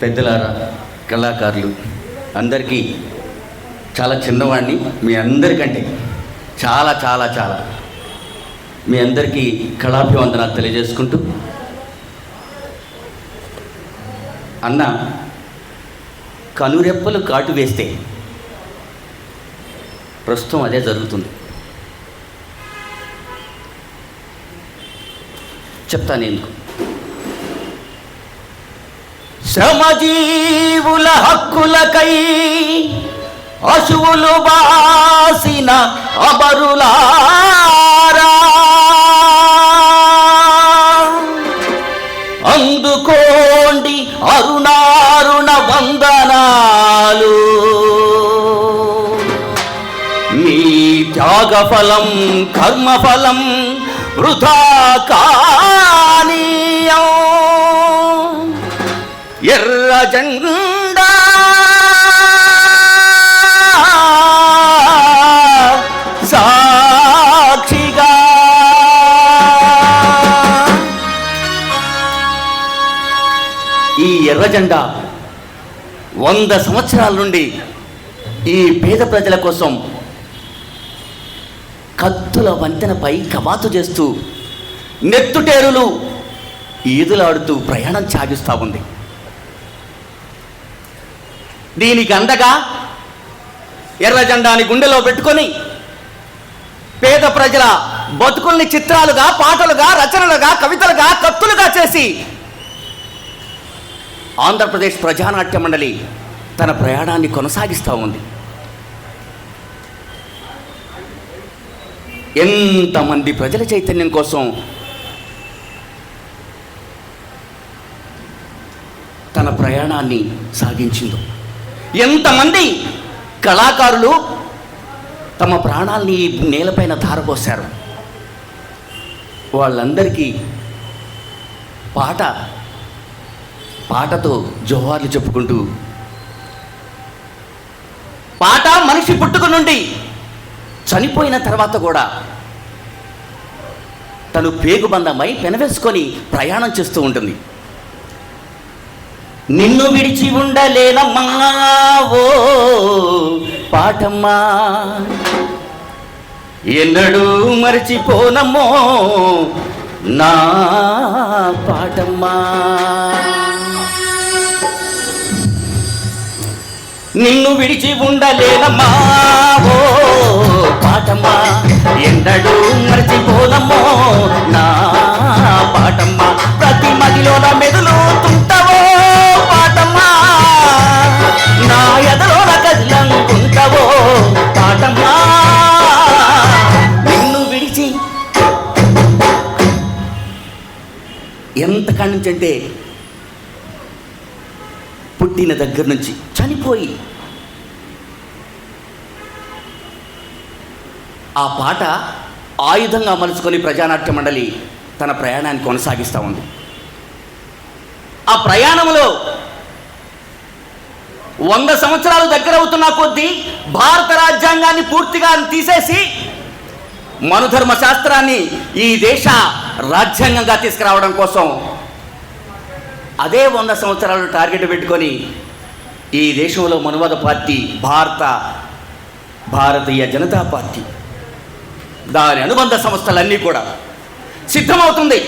పెద్దలారా కళాకారులు అందరికీ చాలా చిన్నవాడిని మీ అందరికంటే చాలా చాలా చాలా మీ అందరికీ కళాభివందనాలు తెలియజేసుకుంటూ అన్న కనురెప్పలు కాటు వేస్తే ప్రస్తుతం అదే జరుగుతుంది. చెప్తాను ఎందుకు? శ్రమజీవుల హక్కులకై అశువులు బాసిన అబరులారా. అందుకోండి అరుణారుణ వందనాలు. మీ త్యాగఫలం కర్మఫలం వృధా కానీయం. ఎర్ర జెండా. సాక్షిగా. ఈ ఎర్ర జెండా వంద సంవత్సరాల నుండి ఈ పేద ప్రజల కోసం కత్తుల వంతెనపై కవాతు చేస్తూ నెత్తుటేరులు ఈదులాడుతూ ప్రయాణం సాగిస్తూ ఉంది. దీనికి అందగా ఎర్ర జెండాని గుండెలో పెట్టుకొని పేద ప్రజల బతుకుల్ని చిత్రాలుగా పాటలుగా రచనలుగా కవితలుగా కత్తులుగా చేసి ఆంధ్రప్రదేశ్ ప్రజానాట్య మండలి తన ప్రయాణాన్ని కొనసాగిస్తూ ఉంది. ఎంతమంది ప్రజల చైతన్యం కోసం తన ప్రయాణాన్ని సాగించిందో. ఎంతమంది కళాకారులు తమ ప్రాణాల్ని నేలపైన ధారపోశారు? వాళ్ళందరికీ పాట పాటతో జోహార్లు చెప్పుకుంటూ పాట మనిషి పుట్టుక నుండి చనిపోయిన తర్వాత కూడా తను పేగుబంధమై పెనవేసుకొని ప్రయాణం చేస్తూ ఉంటుంది. నిన్ను విడిచి ఉండలేనమ్మా ఓ పాటమ్మా. ఎన్నడూ మరచిపోనమ్మో నా పాటమ్మా. నిన్ను విడిచి ఉండలేనమ్మా ఓ పాటమ్మా. ఎన్నడూ మరచిపోనమ్మో నా పాటమ్మా. ప్రతి మదిలోన మెదులుతుంటావో ఎంతకాడి నుంచి అంటే పుట్టిన దగ్గర నుంచి చనిపోయి ఆ పాట ఆయుధంగా మలుచుకొని ప్రజానాట్య మండలి తన ప్రయాణాన్ని కొనసాగిస్తూ ఉంది. ఆ ప్రయాణంలో వంద సంవత్సరాలు దగ్గరవుతున్న కొద్దీ భారత రాజ్యాంగాన్ని పూర్తిగా తీసేసి మనుధర్మ శాస్త్రాన్ని ఈ దేశ రాజ్యాంగంగా తీసుకురావడం కోసం అదే వంద సంవత్సరాలు టార్గెట్ పెట్టుకొని ఈ దేశంలో మనువాద పార్టీ భారత భారతీయ జనతా పార్టీ. దాని అనుబంధ సంస్థలన్నీ కూడా సిద్ధమవుతుంది.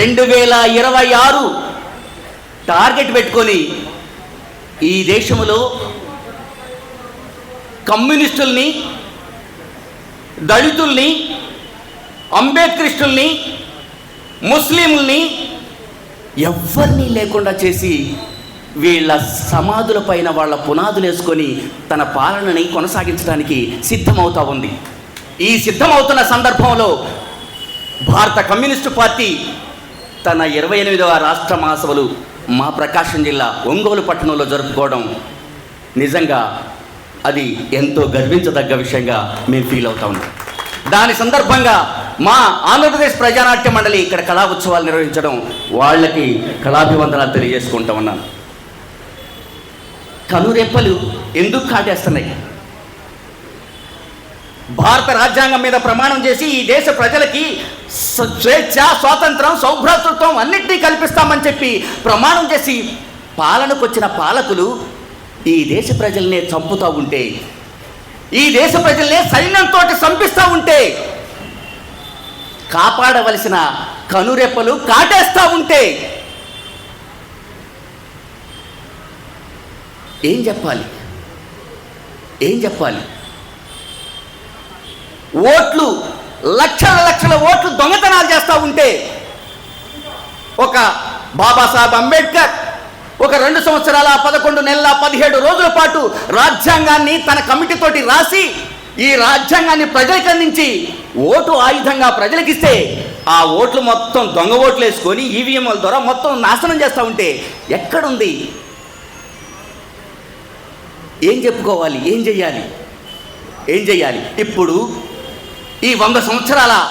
రెండు వేల ఇరవై ఆరు టార్గెట్ పెట్టుకొని ఈ దేశంలో కమ్యూనిస్టుల్ని దళితుల్ని అంబేద్కరిస్టుల్ని ముస్లింల్ని ఎవరిని లేకుండా చేసి వీళ్ళ సమాధుల పైన వాళ్ళ పునాదులు వేసుకొని తన పాలనని కొనసాగించడానికి సిద్ధమవుతా ఉంది. ఈ సిద్ధమవుతున్న సందర్భంలో భారత కమ్యూనిస్టు పార్టీ తన ఇరవై ఎనిమిదవ రాష్ట్ర మహాసభలు మా ప్రకాశం జిల్లా ఒంగోలు పట్టణంలో జరుపుకోవడం నిజంగా అది ఎంతో గర్వించదగ్గ విషయంగా మేము ఫీల్ అవుతా ఉన్నాం. దాని సందర్భంగా మా ఆంధ్రప్రదేశ్ ప్రజానాట్య మండలి ఇక్కడ కళా ఉత్సవాలు నిర్వహించడం వాళ్ళకి కళాభివందనాలు తెలియజేసుకుంటా ఉన్నాను. కనురెప్పలు ఎందుకు కాటేస్తున్నాయి? భారత రాజ్యాంగం మీద ప్రమాణం చేసి ఈ దేశ ప్రజలకి స్వేచ్ఛ స్వాతంత్రం సౌభ్రాతృత్వం అన్నింటినీ కల్పిస్తామని చెప్పి ప్రమాణం చేసి పాలనకొచ్చిన పాలకులు ఈ దేశ ప్రజల్నే చంపుతూ ఉంటే ఈ దేశ ప్రజల్నే సైన్యంతో చంపిస్తూ ఉంటే కాపాడవలసిన కనురెప్పలు కాటేస్తూ ఉంటే ఏం చెప్పాలి? ఏం చెప్పాలి? ఓట్లు లక్షల లక్షల ఓట్లు దొంగతనాలు చేస్తూ ఉంటే ఒక బాబాసాహెబ్ అంబేద్కర్ ఒక రెండు సంవత్సరాల పదకొండు నెలల పదిహేడు రోజుల పాటు రాజ్యాంగాన్ని తన కమిటీతోటి రాసి ఈ రాజ్యాంగాన్ని ప్రజలకు అందించి ఓటు ఆయుధంగా ప్రజలకిస్తే ఆ ఓట్లు మొత్తం దొంగ ఓట్లు వేసుకొని ఈవీఎంల ద్వారా మొత్తం నాశనం చేస్తూ ఉంటే ఎక్కడుంది? ఏం చెప్పుకోవాలి? ఏం చెయ్యాలి? ఏం చెయ్యాలి? ఇప్పుడు ఈ వంద సంవత్సరాల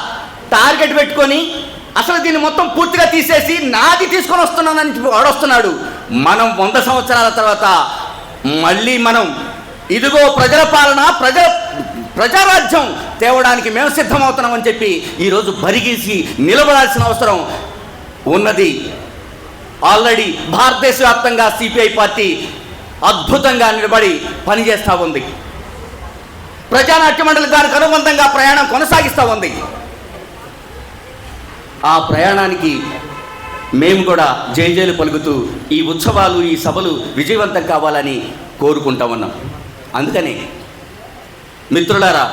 టార్గెట్ పెట్టుకొని అసలు దీన్ని మొత్తం పూర్తిగా తీసేసి నాది తీసుకొని వస్తున్నానని చెప్పి వాడొస్తున్నాడు. మనం వంద సంవత్సరాల తర్వాత మళ్ళీ మనం ఇదిగో ప్రజల పాలన ప్రజల ప్రజారాజ్యం తేవడానికి మేము సిద్ధమవుతున్నామని చెప్పి ఈరోజు బరిగేసి నిలబడాల్సిన అవసరం ఉన్నది. ఆల్రెడీ భారతదేశ వ్యాప్తంగా సిపిఐ పార్టీ అద్భుతంగా నిలబడి పనిచేస్తూ ఉంది. ప్రజానాట్య మండలి దానికి అనుబంధంగా ప్రయాణం కొనసాగిస్తూ ఉంది. ఆ ప్రయాణానికి మేము కూడా జయజయలు పలుకుతూ ఈ ఉత్సవాలు ఈ సభలు విజయవంతం కావాలని కోరుకుంటా ఉన్నాం. అందుకని మిత్రులారా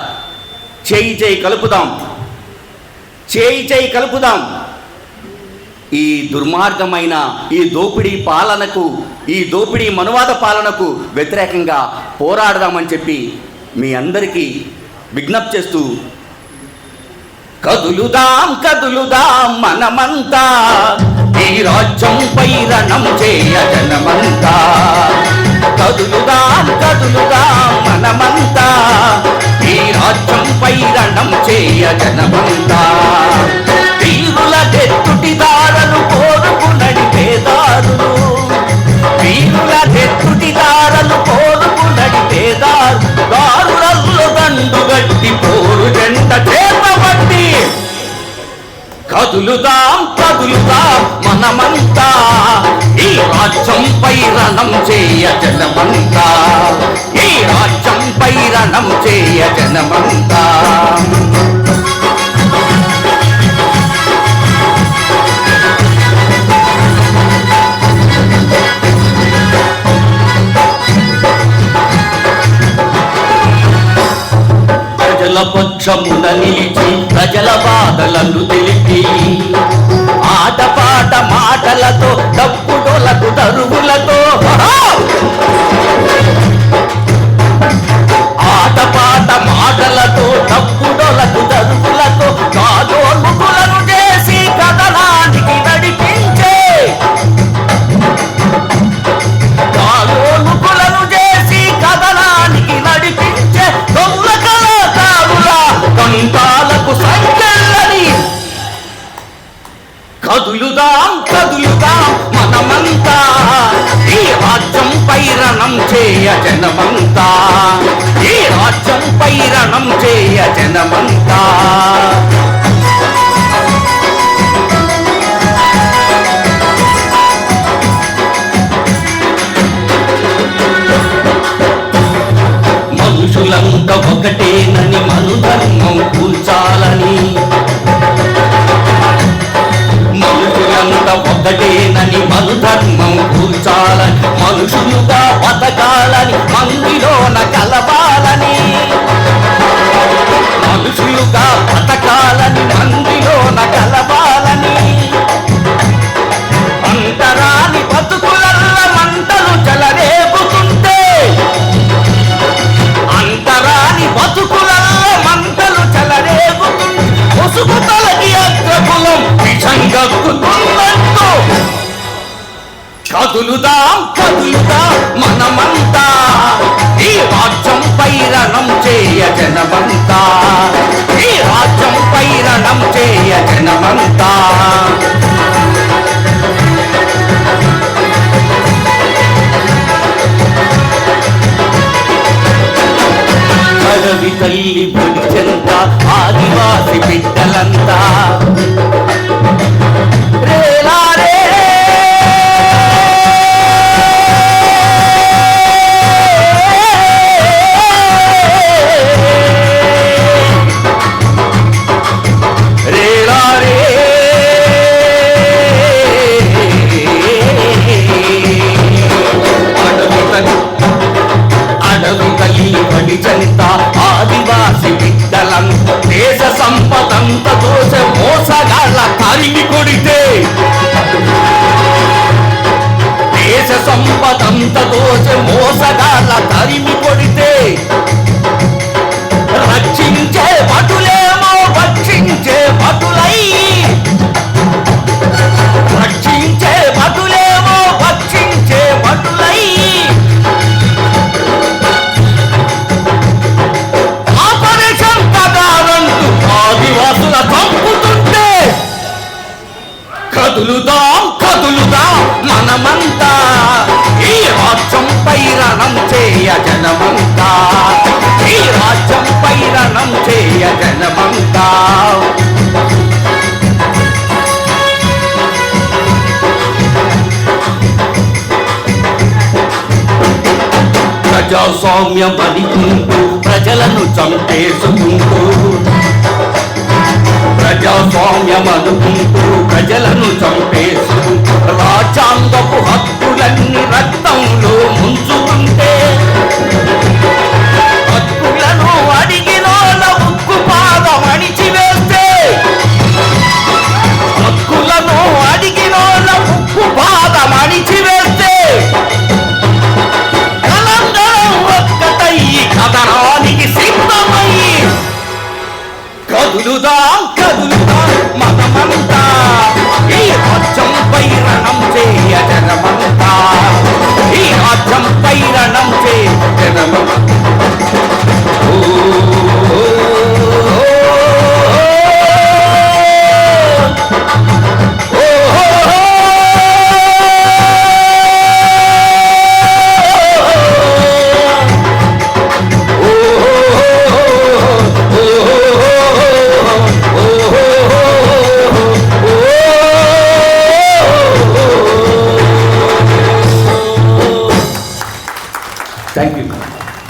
చేయి చేయి కలుపుదాం. చేయి చేయి కలుపుదాం. ఈ దుర్మార్గమైన ఈ దోపిడీ పాలనకు ఈ దోపిడీ మనువాద పాలనకు వ్యతిరేకంగా పోరాడదామని చెప్పి మీ అందరికీ విజ్ఞప్తి చేస్తూ కదులుదాం కదులుదాం మనమంతా. ఈ రాజ్యం పైరణం చేయ జనమంతా. కదులుదాం కదులుదాం జనమంతా వీరుల దెత్తుటిదారలు కోరుకు నడిపేదారులు. వీరుల దెత్తుటిదారలు కోరుకు నడిపేదారు దారులలో దండు గట్టి పోరు జెండ చేపబట్టి కదులుదాం కదులుదాం మనమంతా. ఈ రాజ్యం పైరణం చేయ జనమంతా. ఈ రాజ్యం పైరణం చేయ జనమంతా. ప్రజల పక్షమున నిలిచి ప్రజల బాధలను తెలిపి ఆటపాట మాటలతో డప్పుడోలకు దరువులతో బతకాలని మందిలోన కలప కదులుదాం కదులుదాం మనమంతా? ఈ రాజ్యం పైరణం చేయ జనమంతా. ఈ రాజ్యం పైరణం చేయ జనమంతా. తల్లి తల్లి పొడిచెంత ఆదివాసి బిడ్డలంతా. చేయ జనమంతా. ఈ రాజ్యం పైరణం చేయ జనమంతా. ప్రజాస్వామ్యం అనుకుంటూ ప్రజలను చంపేసుకుంటూ. ప్రజాస్వామ్యం అనుకుంటూ ప్రజలను చంపేసుకుంటూ. రాజ్యాంగపు